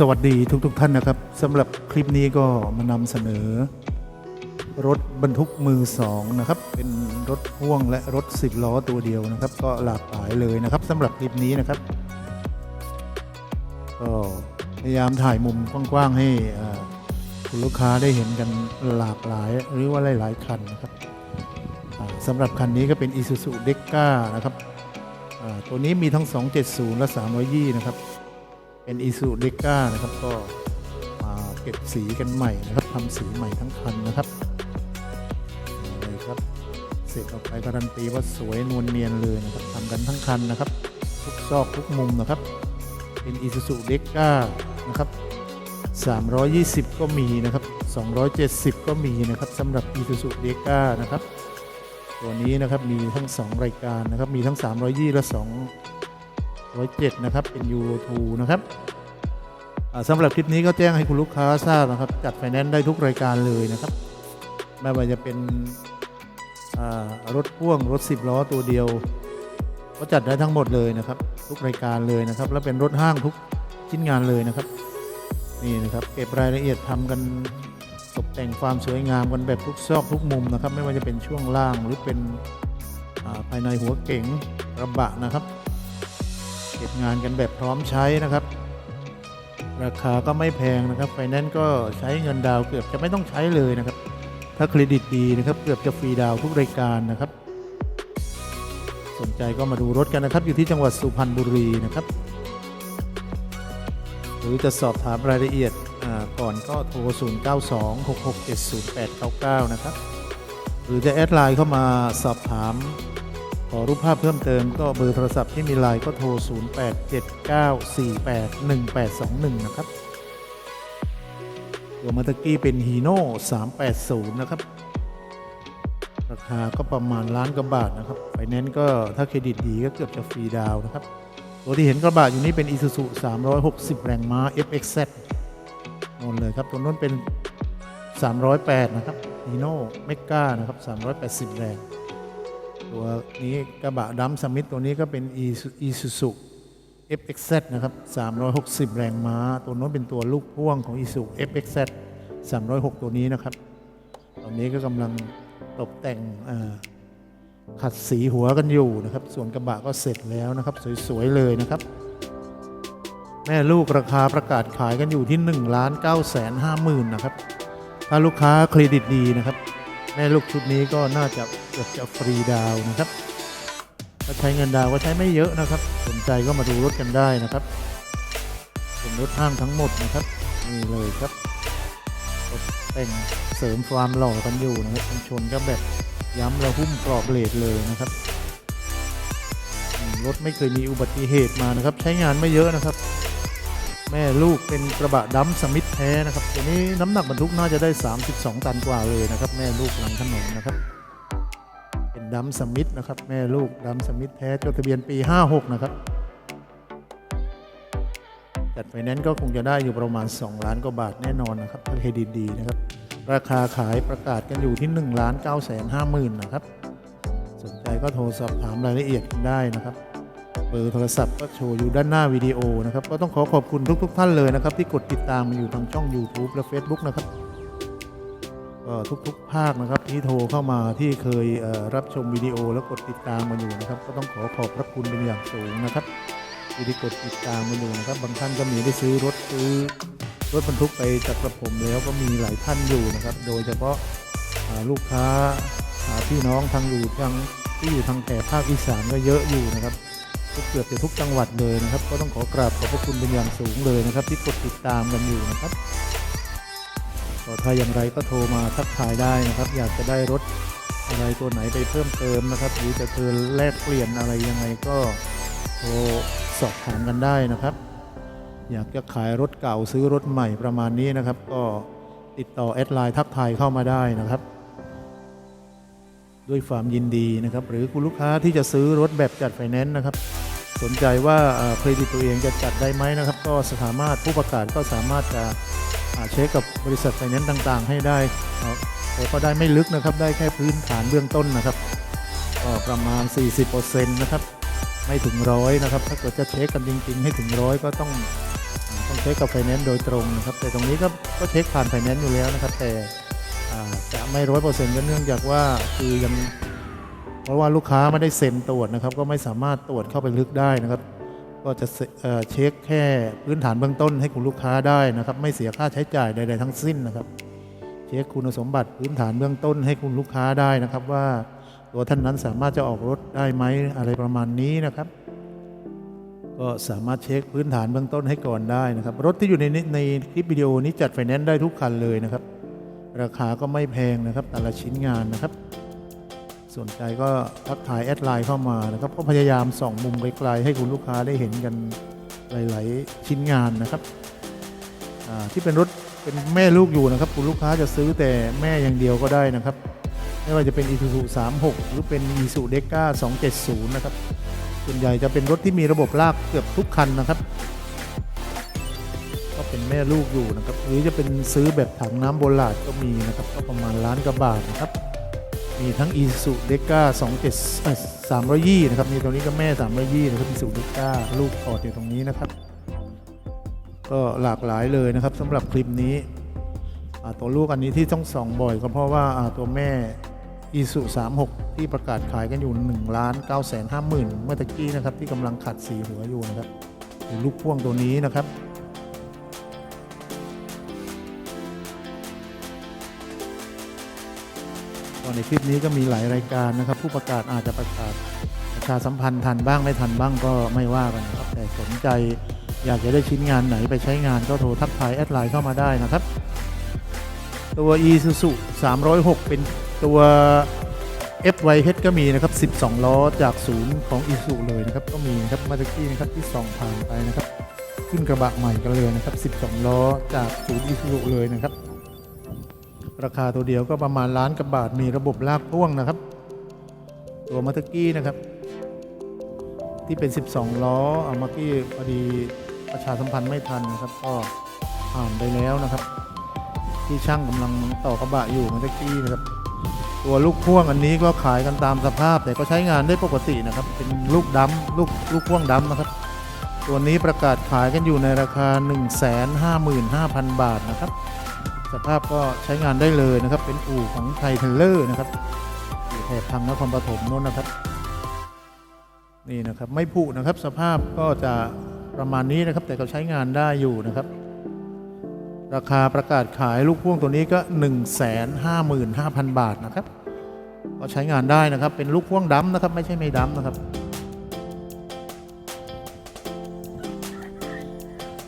สวัสดีทุกๆทท่านนะครับสำหรับคลิปนี้ก็มานำเสนอ รถบรรทุกมือสองนะครับ เป็นรถพ่วงและรถ10ล้อตัวเดียวนะครับ ก็หลากหลายเลยนะครับสำหรับคลิปนี้นะครับก็พยายามถ่ายมุมกว้างๆให้คุณลูกค้าได้เห็นกันหลากหลายหรือว่าหลายๆคันนะครับสำหรับคันนี้ก็เป็น Isuzu d e c a นะครับตัวนี้มีทั้ง 270 และ320 นะครับ เป็นอีซูเดก้านะครับก็มาเก็บสีกันใหม่นะครับทำสีใหม่ทั้งคันนะครับนี่เลยครับเสร็จออกไปการันตีว่าสวยนวลเนียนเลยนะครับทำกันทั้งคันนะครับ ทุกซอกทุกมุมนะครับ เป็นอีซูซูเดก้านะครับ320 ก็มีนะครับ 270 ก็มีนะครับสำหรับอีซูซูเดก้านะครับ ตัวนี้นะครับมีทั้ง 2 รายการนะครับ มีทั้ง 320 และ2 107 นะครับ เป็น U2 นะครับสำหรับคลิปนี้ก็แจ้งให้คุณลูกค้าทราบนะครับ จัดไฟแนนซ์ได้ทุกรายการเลยนะครับ ไม่ว่าจะเป็นรถพ่วงรถ 10 ล้อตัวเดียว ก็จัดได้ทั้งหมดเลยนะครับ ทุกรายการเลยนะครับ และเป็นรถห้างทุกชิ้นงานเลยนะครับ นี่นะครับเก็บรายละเอียดทำกันตกแต่งความสวยงามกันแบบทุกซอกทุกมุมนะครับ ไม่ว่าจะเป็นช่วงล่างหรือเป็นภายในหัวเก๋งกระบะนะครับ เก็บงานกันแบบพร้อมใช้นะครับ ราคาก็ไม่แพงนะครับไฟแนนซ์ก็ใช้เงินดาวเกือบจะไม่ต้องใช้เลยนะครับ ถ้าเครดิตดีนะครับเกือบจะฟรีดาวทุกรายการนะครับ สนใจก็มาดูรถกันนะครับ อยู่ที่จังหวัดสุพรรณบุรีนะครับ หรือจะสอบถามรายละเอียดก่อนก็โทร 0926670899 นะครับ หรือจะแอดไลน์เข้ามาสอบถาม ขอรูปภาพเพิ่มเติมก็เบอร์โทรศัพท์ที่มีไลน์ก็โทร 0879481821 นะครับตัวมาตะกี้เป็นฮีโน่380 นะครับ ราคาก็ประมาณล้านกว่าบาทนะครับไฟแนนซ์ก็ถ้าเครดิตดีก็เกือบจะฟรีดาวนะครับ ตัวที่เห็นกระบะอยู่นี้เป็น Isuzu 360 แรงม้า FXZ นนเลยครับตัวนู้นเป็น 308 นะครับฮีโน่เมกานะครับ 380 แรง ตัวนี้กระบะดัมสมิธตัวนี้ก็เป็น Isuzu FXZ นะครับ 360 แรงม้า ตัวโน้นเป็นตัวลูกพ่วงของ Isuzu FXZ 306 ตัวนี้นะครับ ตอนนี้ก็กำลังตกแต่งขัดสีหัวกันอยู่นะครับ ส่วนกระบะก็เสร็จแล้วนะครับ สวย ๆ เลยนะครับ แม่ลูกราคาประกาศขายกันอยู่ที่1ล้าน9แสน5หมื่นนะครับ ถ้าลูกค้าเครดิตดีนะครับ แม่ลูกชุดนี้ก็น่าจะเกือบจะฟรีดาวนะครับถ้าใช้เงินดาวก็ใช้ไม่เยอะนะครับ สนใจก็มาดูรถกันได้นะครับเป็นรถห้างทั้งหมดนะครับนี่เลยครับตกแต่งเสริมความหล่อกันอยู่นะครับกันชนก็แบบย้ำและหุ้มกรอบเลดเลยนะครับรถไม่เคยมีอุบัติเหตุมานะครับ ใช้งานไม่เยอะนะครับ แม่ลูกเป็นกระบะดัมสมิธแท้นะครับ ตัวนี้น้ำหนักบรรทุกน่าจะได้ 32 ตันกว่าเลยนะครับ แม่ลูกหลังถนนนะครับ เป็นดัมสมิธนะครับ แม่ลูกดัมสมิธแท้จดทะเบียนปี 56 นะครับจัดไฟแนนซ์ก็คงจะได้อยู่ประมาณ 2 ล้านกว่าบาทแน่นอนนะครับถ้าเครดิตดีนะครับ ราคาขายประกาศกันอยู่ที่1ล้าน9แสน5หมื่นนะครับ สนใจก็โทรสอบถามรายละเอียดกันได้นะครับ เบอร์โทรศัพท์ก็โชว์อยู่ด้านหน้าวิดีโอนะครับ ก็ต้องขอขอบคุณทุกๆท่านเลยนะครับ ที่กดติดตามมาอยู่ทางช่อง YouTube และ Facebook นะครับก็ทุกๆ ภาคนะครับที่โทรเข้ามาที่เคยเรับชมวิดีโอแล้วกดติดตามมาอยู่นะครับ ก็ต้องขอขอบพระคุณเป็นอย่างสูงนะครับที่ได้กดติดตามมาอยู่นะครับ บางท่านก็มีได้ซื้อรถซื้อรถบรรทุกไปจากกระผมแล้วก็มีหลายท่านอยู่นะครับ โดยเฉพาะาลูกค้าอ่าพี่น้องทางอยู่ทางที่อยู่ทางแถบภาคอีสานก็เยอะอยู่นะครับ เกือบจะทุกจังหวัดเลยนะครับ ก็ต้องขอกราบขอบพระคุณเป็นอย่างสูงเลยนะครับ ที่กดติดตามกันอยู่นะครับก็ถ้าอย่างไรก็โทรมาทักทายได้นะครับ อยากจะได้รถอะไรตัวไหนไปเพิ่มเติมนะครับ หรือจะเทินแลกเปลี่ยนอะไรยังไงก็โทรสอบถามกันได้นะครับ อยากจะขายรถเก่าซื้อรถใหม่ประมาณนี้นะครับ ก็ติดต่อแอดไลน์ทักทายเข้ามาได้นะครับ ด้วยความยินดีนะครับ หรือคุณลูกค้าที่จะซื้อรถแบบจัดไฟแนนซ์นะครับ สนใจว่าเครดิตตัวเองจะจัดได้ไหมนะครับ ก็สามารถผู้ประกาศก็สามารถจะเช็คกับบริษัทไฟแนนซ์ต่าง ๆ ให้ได้แต่ก็ได้ไม่ลึกนะครับได้แค่พื้นฐานเบื้องต้นนะครับก็ประมาณ 40%นะครับไม่ถึงร้อยนะครับ ถ้าเกิดจะเช็คกันจริง ๆ ให้ถึงร้อยก็ต้องต้องเช็คกับไฟแนนซ์โดยตรงนะครับ แต่ตรงนี้ก็ก็เช็คผ่านไฟแนนซ์อยู่แล้วนะครับ แต่จะไม่ร้อยเปอร์เซ็นต์ก็เนื่องจากว่าคือยัง เพราะว่าลูกค้าไม่ได้เซ็นตรวจนะครับ ก็ไม่สามารถตรวจเข้าไปลึกได้นะครับ ก็จะเเช็คแค่พื้นฐานเบื้องต้นให้คุณลูกค้าได้นะครับ ไม่เสียค่าใช้จ่ายใดๆทั้งสิ้นนะครับ เช็คคุณสมบัติพื้นฐานเบื้องต้นให้คุณลูกค้าได้นะครับ ว่าตัวท่านนั้นสามารถจะออกรถได้ไหมอะไรประมาณนี้นะครับก็สามารถเช็คพื้นฐานเบื้องต้นให้ก่อนได้นะครับ รถที่อยู่ในนี้ในคลิปวิดีโอนี้จัดไฟแนนซ์ได้ทุกคันเลยนะครับ ราคาก็ไม่แพงนะครับแต่ละชิ้นงานนะครับ สนใจก็ทักทายแอดไลน์เข้ามานะครับก็พยายามส่องมุมไกลๆให้คุณลูกค้าได้เห็นกันหลายๆชิ้นงานนะครับที่เป็นรถเป็นแม่ลูกอยู่นะครับ คุณลูกค้าจะซื้อแต่แม่อย่างเดียวก็ได้นะครับ ไม่ว่าจะเป็น Isuzu 36 หรือเป็น Isuzu d e c a 270 นะครับส่วนใหญ่จะเป็นรถที่มีระบบลากเกือบทุกคันนะครับ ก็เป็นแม่ลูกอยู่นะครับ หรือจะเป็นซื้อแบบถังน้ำโบราณก็มีนะครับ ก็ประมาณล้านกว่าบาทนะครับ มีทั้ง Isuzu d e c a 27เอ่อ320นะครับมีตรงนี้ก็แม่320นะครับ Isuzu d e c a ลูกพอร์ตอยู่ตรงนี้นะครับ ก็หลากหลายเลยนะครับสำหรับคลิปนี้ตัวลูกอันนี้ที่ต้องส่องบ่อยก็เพราะว่าตัวแม่ Isuzu 36 ที่ประกาศขายกันอยู่1ล้าน9แสน5หมื่นเมื่อตะกี้นะครับที่กำลังขัดสีหัวอยู่นะครับลูกพ่วงตัวนี้นะครับ ก็ในคลิปนี้ก็มีหลายรายการนะครับ ผู้ประกาศอาจจะประกาศประชาสัมพันธ์ทันบ้างไม่ทันบ้างก็ไม่ว่ากันนะครับแต่สนใจอยากจะได้ชิ้นงานไหนไปใช้งานก็โทรทักทายแอดไลน์เข้ามาได้นะครับ ตัว Isuzu 306 เป็นตัว FYH ก็มีนะครับ 12 ล้อจากศูนย์ของ Isuzu เลยนะครับ ก็มีนะครับมาตะกี้นะครับที่ส่องผ่านไปนะครับ ขึ้นกระบะใหม่กันเลยนะครับ 12 ล้อจากศูนย์ Isuzu เลยนะครับ ราคาตัวเดียวก็ประมาณล้านกับบาทมีระบบลากพ่วงนะครับ ตัวมัตกี้นะครับ ที่เป็น 12 ล้อเอามากี้พอดีประชาสัมพันธ์ไม่ทันนะครับ ก็ผ่านไปแล้วนะครับ ที่ช่างกำลังต่อกระบะอยู่มัตกี้นะครับ ตัวลูกพ่วงอันนี้ก็ขายกันตามสภาพ แต่ก็ใช้งานได้ปกตินะครับ เป็นลูกดำลูกลูกพ่วงดำนะครับ ตัวนี้ประกาศขายกันอยู่ในราคา 155,000 บาทนะครับ สภาพก็ใช้งานได้เลยนะครับ เป็นอู่ของไทเทเลอร์นะครับอยู่แถบทางนครปฐมโน้นนะครับนี่นะครับไม่ผุนะครับ สภาพก็จะประมาณนี้นะครับ แต่ก็ใช้งานได้อยู่นะครับ ราคาประกาศขายลูกพ่วงตัวนี้ก็ 155,000 บาทนะครับ ก็ใช้งานได้นะครับ เป็นลูกพ่วงดำนะครับ ไม่ใช่ไม่ดำนะครับ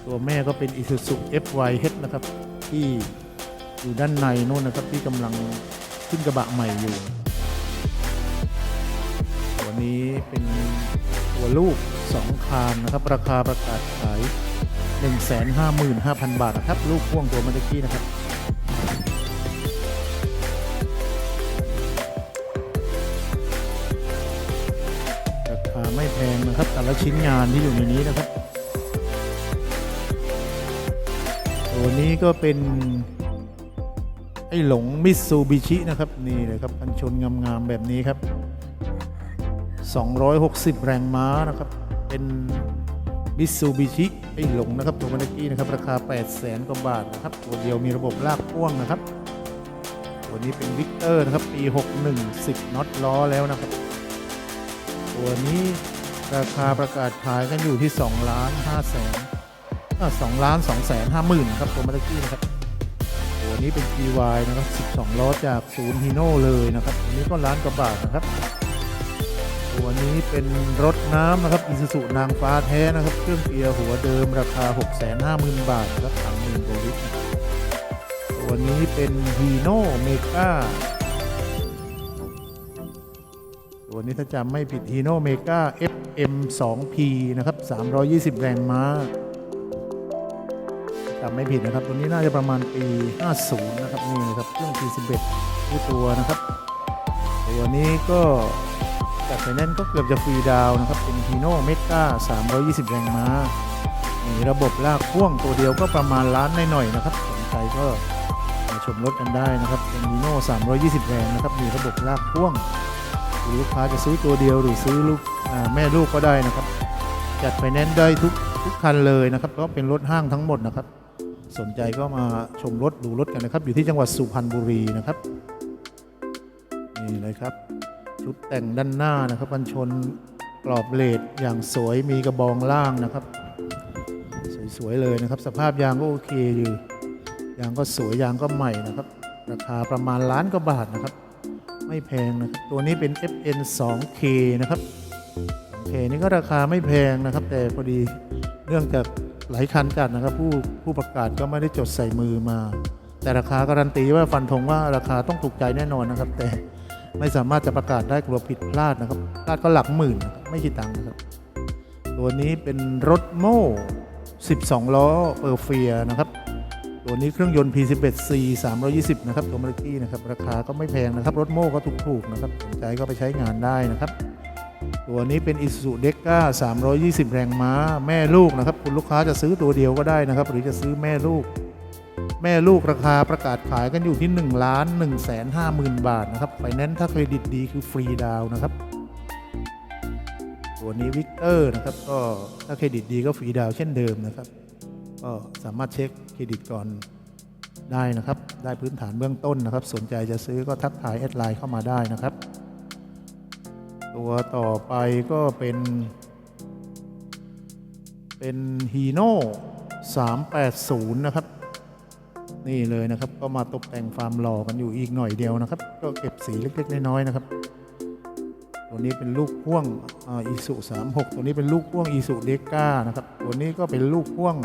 ตัวแม่ก็เป็น Isuzu FYH นะครับที่ อยู่ด้านในนู่นนะครับที่กำลังขึ้นกระบะใหม่อยู่ตัวนี้เป็นตัวลูก 2 คานนะครับ ราคาประกาศขาย 155,000 บาทนะครับ ลูกพ่วงตัวเมื่อกี้นะครับราคาไม่แพงนะครับ แต่ละชิ้นงานที่อยู่ในนี้นะครับ ตัวนี้ก็เป็น ไอ้หลงมิตซูบิชินะครับนี่เลยครับกันชนงามๆแบบนี้ครับ 260 แรงม้านะครับ เป็นมิตซูบิชิไอ้หลงนะครับตัวเมื่อกี้นะครับ ราคา 8 0 0แสนกว่าบาทนะครับ ตัวเดียวมีระบบลากพ่วงนะครับ ตัวนี้เป็นวิกเตอร์นะครับ ปี 61 10น็อตล้อแล้วนะครับ ตัวนี้ราคาประกาศขายกันอยู่ที่2ล้าน5แสนสองล้านสองแสนห้าหมื่นครับตัวมาตะกี้นะครับ ตัวนี้เป็น GY นะครับ 12 ล้อจากศูนย์ฮีโน่เลยนะครับตัวนี้ก็ล้านกว่าบาทนะครับ ตัวนี้เป็นรถน้ำนะครับอิ u z u นางฟ้าแท้นะครับ เครื่องเกียร์หัวเดิมราคา 6 5 0 0 0 0 บาทครับถังหมื่นกว่าลิตรตัวนี้เป็นฮีโน่เมกาตัวนี้ถ้าจำไม่ผิดฮีโน่เมกา FM 2 P นะครับ 320 แรงม้า จำไม่ผิดนะครับ ตัวนี้น่าจะประมาณปี 50 นะครับนี่นะครับเครื่อง P11 ที่ตัวนะครับ ตัวนี้ก็จากไฟแนนซ์ก็เกือบจะฟรีดาวนะครับ เป็น p ีโน่เมกา320 แรงม้ามีระบบลากพ่วงตัวเดียวก็ประมาณล้านหน่อยๆนะครับสนใจก็มาชมรถกันได้นะครับ เป็น p ีโน่320 แรงนะครับ มีระบบลากพ่วงลูกค้าจะซื้อตัวเดียวหรือซื้อลูกแม่ลูกก็ได้นะครับ จัดไฟแนนซ์ได้ทุกทุกคันเลยนะครับก็เป็นรถห้างทั้งหมดนะครับ สนใจก็มาชมรถดูรถกันนะครับ อยู่ที่จังหวัดสุพรรณบุรีนะครับ นี่เลยครับ ชุดแต่งด้านหน้านะครับกันชนกรอบเลดอย่างสวยมีกระบองล่างนะครับ สวยๆเลยนะครับ สภาพยางก็โอเคอยู่ยางก็สวยยางก็ใหม่นะครับ ราคาประมาณล้านกว่าบาทนะครับ ไม่แพงนะครับ ตัวนี้เป็น FN 2K นะครับ 2K นี่ก็ราคาไม่แพงนะครับ แต่พอดีเนื่องจาก หลายคันจัดนะครับผู้ผู้ประกาศก็ไม่ได้จดใส่มือมา แต่ราคาการันตีว่าฟันธงว่าราคาต้องถูกใจแน่นอนนะครับ แต่ไม่สามารถจะประกาศได้กลัวผิดพลาดนะครับพลาดก็หลักหมื่นนะครับไม่กี่ตังค์นะครับ ตัวนี้เป็นรถโม่ 12 ล้อเปอร์เฟียนะครับ ตัวนี้เครื่องยนต์ P11C 320 นะครับตัวเมอร์กี้นะครับราคาก็ไม่แพงนะครับ รถโม่ก็ถูกๆนะครับสนใจก็ไปใช้งานได้นะครับ ตัวนี้เป็น Isuzu d e k a 320 แรงม้า แม่ลูกนะครับ คุณลูกค้าจะซื้อตัวเดียวก็ได้นะครับ หรือจะซื้อแม่ลูก แม่ลูกราคาประกาศขายกันอยู่ที่1ล้าน1แสน5หมื่นบาทนะครับไฟแนนซ์ถ้าเครดิตดีคือฟรีดาวนะครับ ตัวนี้วิกเตอร์นะครับก็ถ้าเครดิตดีก็ฟรีดาวเช่นเดิมนะครับ ก็สามารถเช็คเครดิตก่อนได้นะครับ ได้พื้นฐานเบื้องต้นนะครับ สนใจจะซื้อก็ทักทายแอดไลน์เข้ามาได้นะครับ ตัวต่อไปก็เป็น เป็นฮีโน่380 นะครับ นี่เลยนะครับ ก็มาตกแต่งฟาร์มหล่อกันอยู่อีกหน่อยเดียวนะครับ ก็เก็บสีเล็กๆน้อยๆนะครับ ตัวนี้เป็นลูกพ่วงอีสุ36 ตัวนี้เป็นลูกพ่วงอีสุเดก้านะครับ ตัวนี้ก็เป็นลูกพ่วง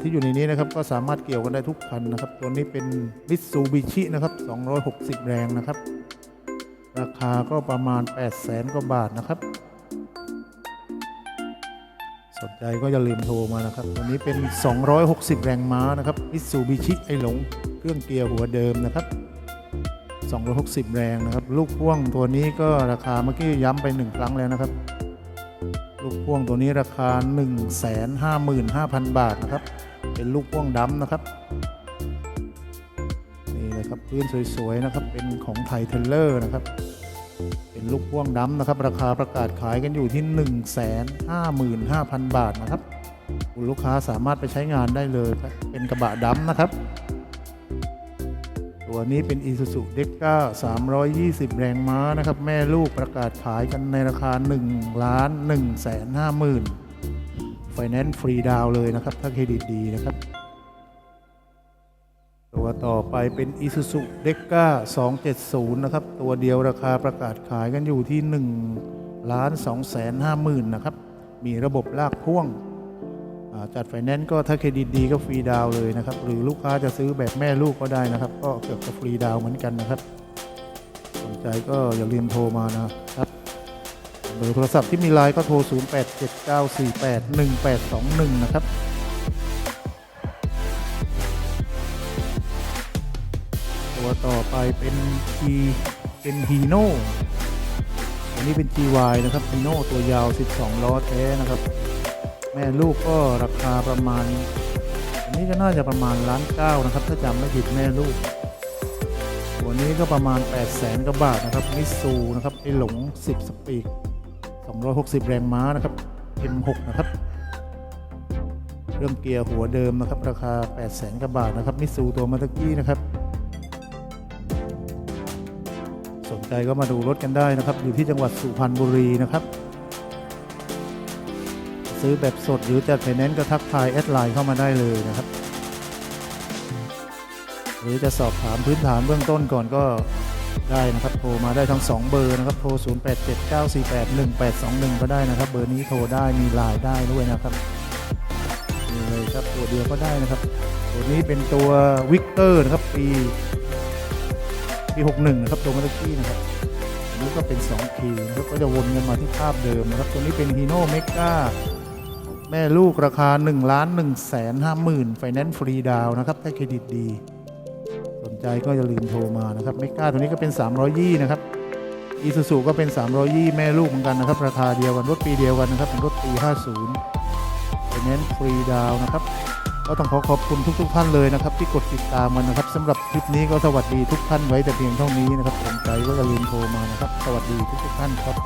ที่อยู่ในนี้นะครับก็สามารถเกี่ยวกันได้ทุกคันนะครับ ตัวนี้เป็นมิตซูบิชินะครับ 260 แรงนะครับ ราคาก็ประมาณ 8 0 0แสนกว่าบาทนะครับ สนใจก็อย่าลืมโทรมานะครับตัวนี้เป็น 260 แรงม้านะครับมิตซูบิชิไอหลง เครื่องเกียร์หัวเดิมนะครับ 260 แรงนะครับ ลูกพ่วงตัวนี้ก็ราคาเมื่อกี้ย้ำไป 1 ครั้งแล้วนะครับ ลูกพ่วงตัวนี้ราคา 155,000 บาทนะครับ เป็นลูกพ่วงดำนะครับ พื้นสวยๆนะครับ เป็นของไทยเทเลอร์นะครับ เป็นลูกพ่วงดำนะครับ ราคาประกาศขายกันอยู่ที่ 155,000 บาทนะครับ คุณลูกค้าสามารถไปใช้งานได้เลย เป็นกระบะดำนะครับ ตัวนี้เป็น Isuzu d e k a 320 แรงม้านะครับ แม่ลูกประกาศขายกันในราคา 1 ล้าน1แสน5หมื่นไฟแนนซ์ฟรีดาวเลยนะครับ ถ้าเครดิตดีนะครับ ตัวต่อไปเป็น Isuzu d e k a 270 นะครับ ตัวเดียวราคาประกาศขายกันอยู่ที่1ล้าน2แสน5หมื่นนะครับ มีระบบลากพ่วง จัดไฟแนนซ์ก็ถ้าเครดิตดีก็ฟรีดาวเลยนะครับ หรือลูกค้าจะซื้อแบบแม่ลูกก็ได้นะครับ ก็เกือบจะฟรีดาวเหมือนกันนะครับ สนใจก็อย่าลืมโทรมานะครับเบอร์โทรศัพท์ที่มีไลน์ก็โทร 0879481821 นะครับ ไปเป็น G เป็นฮีโน่อันนี้เป็น GY นะครับฮีโน่ตัวยาว 12 ล้อแท้นะครับ แม่ลูกก็ราคาประมาณ อันนี้ก็น่าจะประมาณล้านเก้านะครับ ถ้าจำไม่ผิดแม่ลูก ตัวนี้ก็ประมาณ 8 0 0แสนกว่าบาทนะครับมิซูนะครับไอหลง 10 สปีก260 แรงม้านะครับ M6 นะครับเรื่องเกียร์หัวเดิมนะครับ ราคา 8 0 0แสนกว่าบาทนะครับมิซูตัวมาตะกี้นะครับ ใจก็มาดูรถกันได้นะครับ อยู่ที่จังหวัดสุพรรณบุรีนะครับ ซื้อแบบสดหรือจัดไฟแนนซ์ก็ทักทายแอดไลน์เข้ามาได้เลยนะครับ หรือจะสอบถามพื้นฐานเบื้องต้นก่อนก็ได้นะครับโทรมาได้ทั้ง 2 เบอร์นะครับโทร 0879481821 ก็ได้นะครับ เบอร์นี้โทรได้มีไลน์ได้ด้วยนะครับนี่เลยครับตัวเดียวก็ได้นะครับ ตัวนี้เป็นตัววิกเตอร์นะครับปี ปี 61 นะครับตัวมาตกี้นะครับอันนี้ก็เป็น2คีนะครับก็จะวนกันมาที่ภาพเดิมนะครับ ตัวนี้เป็นฮีโน่เมกาแม่ลูกราคา1ล้าน1แสน5หมื่นไฟแนนซ์ฟรีดาวนะครับถ้าเครดิตดี สนใจก็อย่าลืมโทรมานะครับเมกาตัวนี้ก็เป็น320นะครับอีซูซูก็เป็น320แม่ลูกเหมือนกันนะครับ ราคาเดียวกันรถปีเดียวกันนะครับเป็นรถปี 50ไฟแนนซ์ฟรีดาวนะครับ ก็ต้องขอขอบคุณทุก ๆ ท่านเลยนะครับที่กดติดตามมันนะครับสำหรับคลิปนี้ก็สวัสดีทุกท่านไว้แต่เพียงเท่านี้นะครับผมใจก็อย่าลืมโทรมานะครับ สวัสดีทุกๆท่านครับ